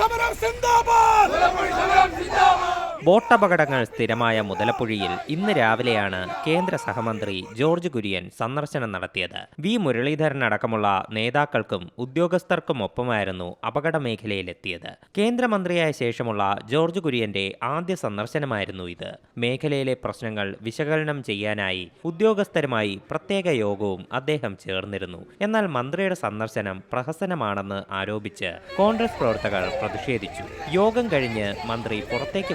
സമരം സിന്ദാബാദ്. സമരം സിന്ദാബാദ്. ബോട്ടപകടങ്ങൾ സ്ഥിരമായ മുതലപ്പുഴയിൽ ഇന്ന് രാവിലെയാണ് കേന്ദ്ര സഹമന്ത്രി ജോർജ് കുര്യൻ സന്ദർശനം നടത്തിയത്. വി. മുരളീധരൻ അടക്കമുള്ള നേതാക്കൾക്കും ഉദ്യോഗസ്ഥർക്കും ഒപ്പമായിരുന്നു അപകട മേഖലയിലെത്തിയത് കേന്ദ്രമന്ത്രിയായ ശേഷമുള്ള ജോർജ് കുര്യന്റെ ആദ്യ സന്ദർശനമായിരുന്നു ഇത്. മേഖലയിലെ പ്രശ്നങ്ങൾ വിശകലനം ചെയ്യാനായി ഉദ്യോഗസ്ഥരുമായി പ്രത്യേക യോഗവും അദ്ദേഹം ചേർന്നിരുന്നു. എന്നാൽ മന്ത്രിയുടെ സന്ദർശനം പ്രഹസനമാണെന്ന് ആരോപിച്ച് കോൺഗ്രസ് പ്രവർത്തകർ പ്രതിഷേധിച്ചു. യോഗം കഴിഞ്ഞ് മന്ത്രി പുറത്തേക്ക്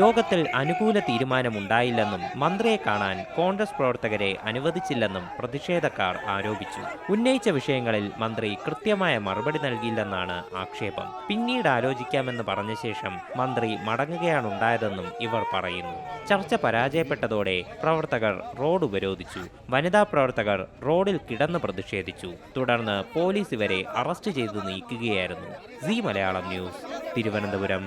യോഗത്തിൽ അനുകൂല തീരുമാനമുണ്ടായില്ലെന്നും മന്ത്രിയെ കാണാൻ കോൺഗ്രസ് പ്രവർത്തകരെ അനുവദിച്ചില്ലെന്നും പ്രതിഷേധക്കാർ ആരോപിച്ചു. ഉന്നയിച്ച വിഷയങ്ങളിൽ മന്ത്രി കൃത്യമായ മറുപടി നൽകിയില്ലെന്നാണ് ആക്ഷേപം. പിന്നീട് ആലോചിക്കാമെന്ന് പറഞ്ഞ ശേഷം മന്ത്രി മടങ്ങുകയാണുണ്ടായതെന്നും ഇവർ പറയുന്നു. ചർച്ച പരാജയപ്പെട്ടതോടെ പ്രവർത്തകർ റോഡ് ഉപരോധിച്ചു. വനിതാ പ്രവർത്തകർ റോഡിൽ കിടന്ന് പ്രതിഷേധിച്ചു. തുടർന്ന് പോലീസ് ഇവരെ അറസ്റ്റ് ചെയ്തു നീക്കുകയായിരുന്നു. C Malayalam news Thiruvananthapuram.